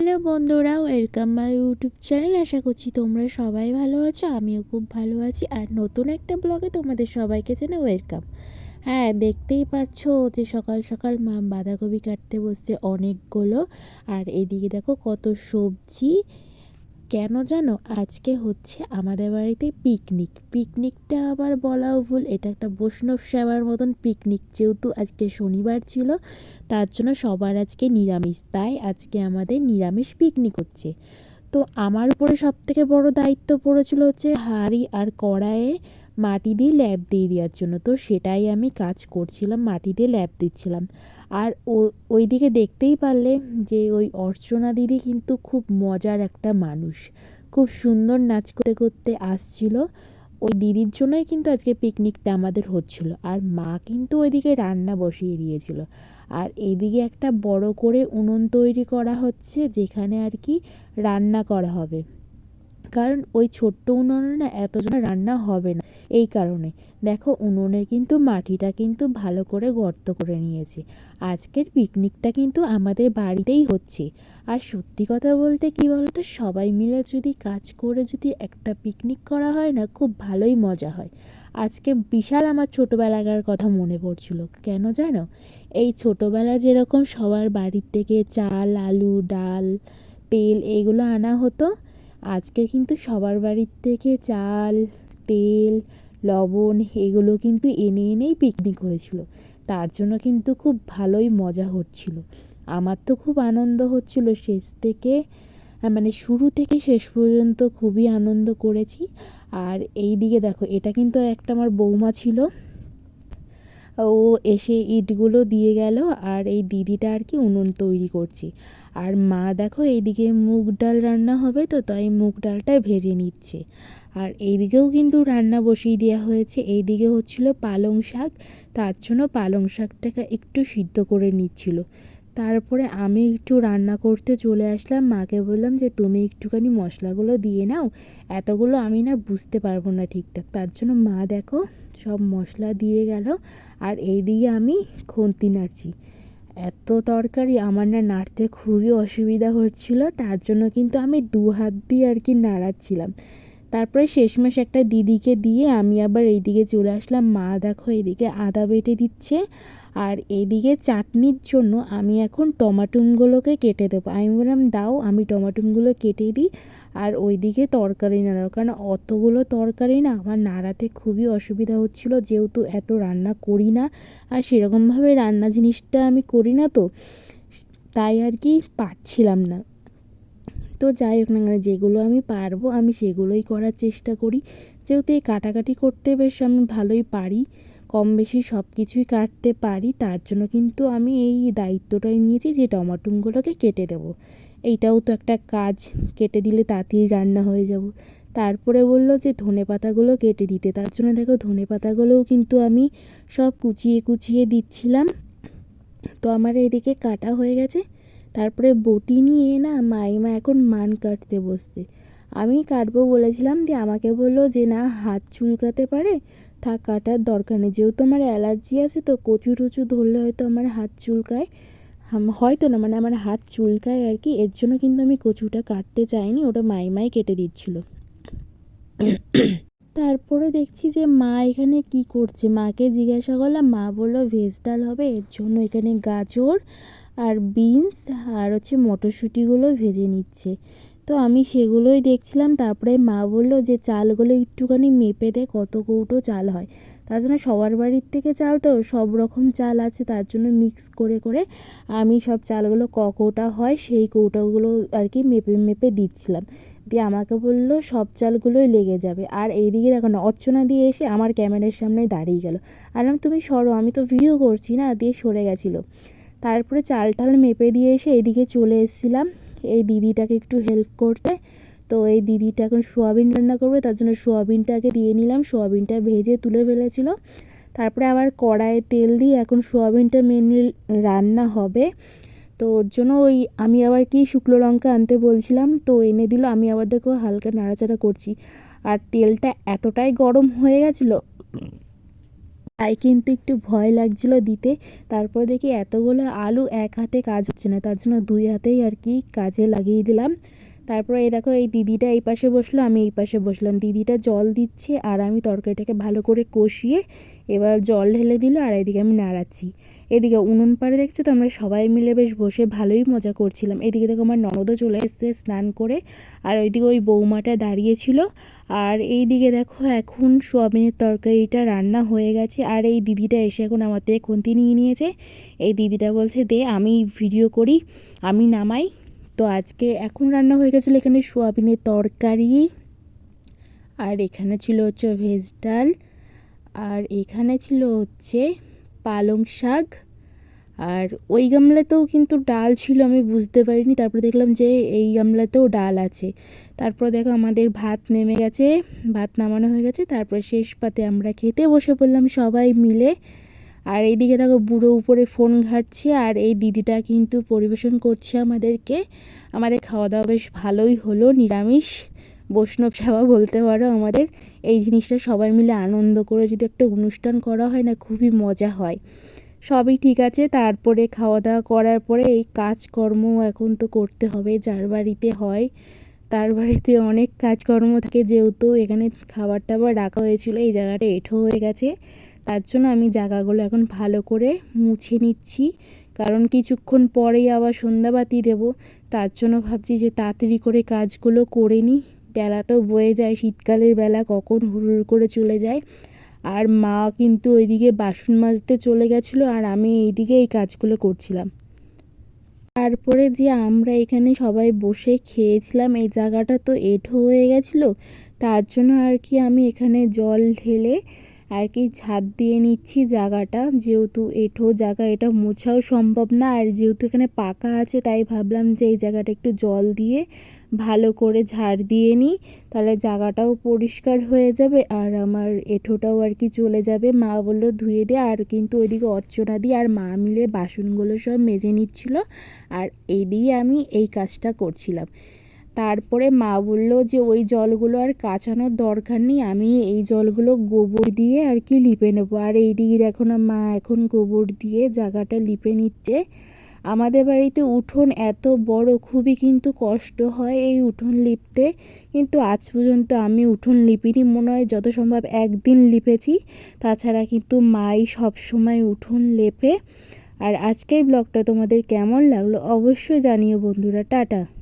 Hello বন্ধুরা, welcome my YouTube channel. আশা করছি তোমরা সবাই ভালো আছো, আমিও খুব ভালো আছি। আর নতুন একটা ব্লগে তোমাদের সবাইকে জানে ওয়েলকাম। হ্যাঁ দেখতেই পাচ্ছ যে সকাল সকাল মা বাঁধাকপি কাটতে বসছে অনেকগুলো। আর এদিকে দেখো কত সবজি কেন জানো? আজকে হচ্ছে আমাদের বাড়িতে পিকনিক পিকনিকটা আবার বলাও ভুল, এটা একটা বৈষ্ণব সেবার মতন পিকনিক যেহেতু আজকে শনিবার ছিল, তার জন্য সবার আজকে নিরামিষ। তাই আজকে আমাদের নিরামিষ পিকনিক হচ্ছে। তো আমার উপরে সবথেকে বড় দায়িত্ব পড়েছিল হচ্ছে হাঁড়ি আর কড়াইয়ে মাটি দিয়ে ল্যাপ দিয়ে দেওয়ার জন্য। তো সেটাই আমি কাজ করছিলাম মাটি দিয়ে ল্যাপ দিচ্ছিলাম। আর ও, ওইদিকে দেখতেই পারলে যে ওই অর্চনা দিদি কিন্তু খুব মজার একটা মানুষ। খুব সুন্দর নাচ করতে করতে আসছিল। ওই দিদির জন্যই কিন্তু আজকে পিকনিকটা আমাদের হচ্ছিল। আর মা কিন্তু ওইদিকে রান্না বসিয়ে দিয়েছিল। আর এদিকে একটা বড় করে উনুন তৈরি করা হচ্ছে, যেখানে আর কি রান্না করা হবে। কারণ ওই ছোট্ট উনুনে না এতজন রান্না হবে না। এই কারণে। দেখো, উনুনের কিন্তু মাটিটা কিন্তু ভালো করে গর্ত করে নিয়েছে। আজকের পিকনিকটা কিন্তু আমাদের বাড়িতেই হচ্ছে। আর সত্যি কথা বলতে কী বলতো, সবাই মিলে যদি কাজ করে যদি একটা পিকনিক করা হয় না, খুব ভালোই মজা হয়। আজকে বিশাল আমার ছোটোবেলাকার কথা মনে পড়ছিল। কেন জানো? এই ছোটোবেলা যেরকম সবার বাড়ির থেকে চাল, আলু, ডাল, তেল এগুলো আনা হতো আজকে কিন্তু সবার বাড়ির থেকে চাল, তেল, লবণ এগুলো কিন্তু এনে এনেই পিকনিক হয়েছিল। তার জন্য কিন্তু খুব ভালোই মজা হচ্ছিল। আমার তো খুব আনন্দ হচ্ছিল শেষ থেকে মানে শুরু থেকে শেষ পর্যন্ত খুবই আনন্দ করেছি। আর এই দিকে দেখো, এটা কিন্তু একটা আমার বৌমা ছিল। ও এসে ইটগুলো দিয়ে গেল আর এই দিদিটা আর কি উনুন তৈরি করছে। আর মা দেখো এইদিকে মুগ ডাল রান্না হবে তো তাই মুগ ডালটা ভেজে নিচ্ছে। আর এইদিকেও কিন্তু রান্না বসিয়ে দেওয়া হয়েছে। এইদিকে হচ্ছিল পালং শাক, তার জন্য পালং শাকটাকে একটু সিদ্ধ করে নিচ্ছিল। তারপরে আমি একটু রান্না করতে চলে আসলাম। মাকে বললাম যে, তুমি একটুখানি মশলাগুলো দিয়ে নাও। এতগুলো আমি না বুঝতে পারব না ঠিকঠাক। তার জন্য মা দেখো সব মশলা দিয়ে গেল আর এই দিকে আমি খুন্তি নাড়ছি। এত তরকারি আমার না নাড়তে খুবই অসুবিধা হচ্ছিল, তার জন্য কিন্তু আমি দু হাত দিয়ে আর কি নাড়াচ্ছিলাম। তারপরে শেষমেশ একটা দিদিকে দিয়ে আমি আবার এইদিকে চলে আসলাম। মা দেখো এদিকে আদা বেটে দিচ্ছে আর এদিকে চাটনির জন্য আমি এখন টমাটুমগুলোকে কেটে দেবো। আমি বললাম, দাও, আমি টমাটুমগুলো কেটে দিই। আর ওইদিকে তরকারি নাড়াও কারণ অতগুলো তরকারি না আমার নাড়াতে খুবই অসুবিধা হচ্ছিল, যেহেতু এত রান্না করি না। আর সেরকমভাবে রান্না জিনিসটা আমি করি না তো, তাই আর কি পারছিলাম না। তো যাই হোক না যেগুলো আমি পারব, আমি সেগুলোই করার চেষ্টা করি। যেহেতু এই কাটাকাটি করতে বেশ আমি ভালোই পারি। কম বেশি সব কিছুই কাটতে পারি, তার জন্য কিন্তু আমি এই দায়িত্বটাই নিয়েছি যে টমাটোগুলোকে কেটে দেবো। এইটাও তো একটা কাজ, কেটে দিলে তাড়াতাড়ি রান্না হয়ে যাব। তারপরে বলল যে ধনে পাতাগুলো কেটে দিতে, তার জন্য দেখো ধনে পাতাগুলোও কিন্তু আমি সব কুচিয়ে কুচিয়ে দিচ্ছিলাম। তো আমার এদিকে কাটা হয়ে গেছে। তারপরে বটি নিয়ে না মাইমা এখন মান কাটতে বসতে আমি কাটবো বলেছিলাম, দিয়ে আমাকে বলল যে না, হাত চুলকাতে পারে থাক কাটার দরকার নেই। যেহেতু আমার অ্যালার্জি আছে, তো কচু টচু ধরলে হয়তো আমার হাত চুলকায়। হয়তো না মানে আমার হাত চুলকায় আর কি। এর জন্য কিন্তু আমি কচুটা কাটতে চাইনি, ওটা মাইমাই কেটে দিচ্ছিল। তারপরে দেখছি যে মা এখানে কি করছে। মাকে জিজ্ঞাসা করলাম, মা বলল ভেজ ডাল হবে, এর জন্য এখানে গাজর আর বিনস আর হচ্ছে মটরশুঁটিগুলো ভেজে নিচ্ছে। তো আমি সেগুলোই দেখছিলাম, তারপরে মা বলল যে চালগুলো একটুখানি মেপে দে কত কৌটো চাল হয়। তার জন্য সবার বাড়ির থেকে চাল তো, সব রকম চাল আছে, তার জন্য মিক্স করে করে আমি সব চালগুলো ক কৌটা হয় সেই কৌটাগুলো আর কি মেপে মেপে দিচ্ছিলাম। দিয়ে আমাকে বলল সব চালগুলোই লেগে যাবে। আর এইদিকে দেখো না, অর্চনা দিয়ে এসে আমার ক্যামেরার সামনে দাঁড়িয়ে গেল। আলাম তুমি সরো, আমি তো ভিডিও করছি না, দিয়ে সরে গেছিল। তারপরে চাল টাল মেপে দিয়ে এসে এদিকে চলে এসেছিলাম। এই দিদিটাকে একটু হেল্প করতে। তো এই দিদিটা এখন সোয়াবিন রান্না করবে, তার জন্য সোয়াবিনটাকে দিয়ে নিলাম। সোয়াবিনটা ভেজে তুলে ফেলেছিল। তারপরে আবার কড়াইয়ে তেল দিয়ে এখন সোয়াবিনটা মেনলি রান্না হবে। তো ওর জন্য ওই আমি আবার কি শুকনো লঙ্কা আনতে বলছিলাম, তো এনে দিল। আমি আবার দেখো হালকা নাড়াচাড়া করছি। আর তেলটা এতটাই গরম হয়ে গেছিল তাই কিন্তু একটু ভয় লাগছিল দিতে। তারপর দেখি এতগুলো আলু এক হাতে কাজ হচ্ছে না, তার জন্য দুই হাতেই আর কি কাজে লাগিয়ে দিলাম। তারপরে এই দেখো, এই দিদিটা এই পাশে বসল, আমি এই পাশে বসলাম। দিদিটা জল দিচ্ছে আর আমি তরকারিটাকে ভালো করে কষিয়ে এবার জল ঢেলে দিল আর এদিকে আমি নাড়াচ্ছি। এদিকে উনুন পাড়ে দেখছ তো, আমরা সবাই মিলে বেশ বসে ভালোই মজা করছিলাম। এদিকে দেখো আমার ননদও চলে এসছে স্নান করে আর ওইদিকে ওই বৌমাটা দাঁড়িয়েছিল। আর এই দিকে দেখো এখন সোয়াবিনের তরকারিটা রান্না হয়ে গেছে আর এই দিদিটা এসে এখন আমার থেকে খুন্তি নিয়ে নিয়েছে। এই দিদিটা বলছে, দে, আমি ভিডিও করি, আমি নামাই। তো আজকে এখন রান্না হয়ে গেছিল এখানে সোয়াবিনের তরকারি আর এখানে ছিল হচ্ছে ভেজ ডাল আর এখানে ছিল হচ্ছে পালং শাক আর ওই গামলাতেও কিন্তু ডাল ছিল, আমি বুঝতে পারিনি। তারপর দেখলাম যে এই গামলাতেও ডাল আছে। তারপর দেখো আমাদের ভাত নেমে গেছে, ভাত নামানো হয়ে গেছে। তারপর শেষ পাতে আমরা খেতে বসে পড়লাম সবাই মিলে। আর এইদিকে দেখো বুড়ো উপরে ফোন ঘাটছে, আর এই দিদিটা কিন্তু পরিবেশন করছে আমাদেরকে। আমাদের খাওয়া দাওয়া বেশ ভালোই হলো, নিরামিষ। বৈষ্ণব সেবা বলতে পারো আমাদের। এই জিনিসটা সবাই মিলে আনন্দ করে যদি একটা অনুষ্ঠান করা হয় না, খুবই মজা হয়। সবই ঠিক আছে, তারপরে খাওয়া দাওয়া করার পরে এই কাজকর্ম এখন তো করতে হবে, যার বাড়িতে হয়, তার বাড়িতে অনেক কাজকর্ম থাকে। যেহেতু এখানে খাবার টাবার রাখা হয়েছিল, এই জায়গাটা এঁঠো হয়ে গেছে। তার জন্য আমি জায়গাগুলো এখন ভালো করে মুছে নিচ্ছি। কারণ কিছুক্ষণ পরেই আবার সন্ধ্যাবাতি দেবো। তার জন্য ভাবছি যে তাড়াতাড়ি করে কাজগুলো করে নিই। বেলা তো বয়ে যায়, শীতকালের বেলা কখন হুড় করে চলে যায়। আর মা কিন্তু ওইদিকে বাসন মাজতে চলে গেছিল আর আমি এইদিকে এই কাজগুলো করছিলাম। তারপরে যে আমরা এখানে সবাই বসে খেয়েছিলাম, এই জায়গাটা তো এঁঠো হয়ে গেছিল। তার জন্য আর কি আমি এখানে জল ঢেলে আর কি ছাদ দিয়ে নিচ্ছি জায়গাটা। যেহেতু এঁঠো জায়গা, এটা মোছাও সম্ভব না। আর যেহেতু এখানে পাকা আছে, তাই ভাবলাম যে এই জায়গাটা একটু জল দিয়ে ভালো করে ঝাড় দিয়ে নিই। তাহলে জায়গাটাও পরিষ্কার হয়ে যাবে আর আমার এঁঠোটাও আর কি চলে যাবে। মা বলল, ধুয়ে দে। আর কিন্তু ওইদিকে অর্চনা দিয়ে আর মা মিলে বাসনগুলো সব মেজে নিচ্ছিল। আর এই দিয়ে আমি এই কাজটা করছিলাম। তারপরে মা বলল যে ওই জলগুলো আর কাচানোর দরকার নেই, আমি এই জলগুলো গোবর দিয়ে আর কি লিপে নেব। আর এই দিকে দেখো না, মা এখন গোবর দিয়ে জায়গাটা লিপে নিচ্ছে। আমাদের বাড়িতে উঠোন এত বড়, খুবই কিন্তু কষ্ট হয় এই উঠোন লিপতে। কিন্তু আজ পর্যন্ত আমি উঠোন লিপিনি, মনে হয় যত সম্ভব একদিন লিপেছি। তাছাড়া কিন্তু মাই সব সময় উঠোন লেপে। আর আজকের ব্লগটা তোমাদের কেমন লাগল অবশ্যই জানিও বন্ধুরা, টাটা।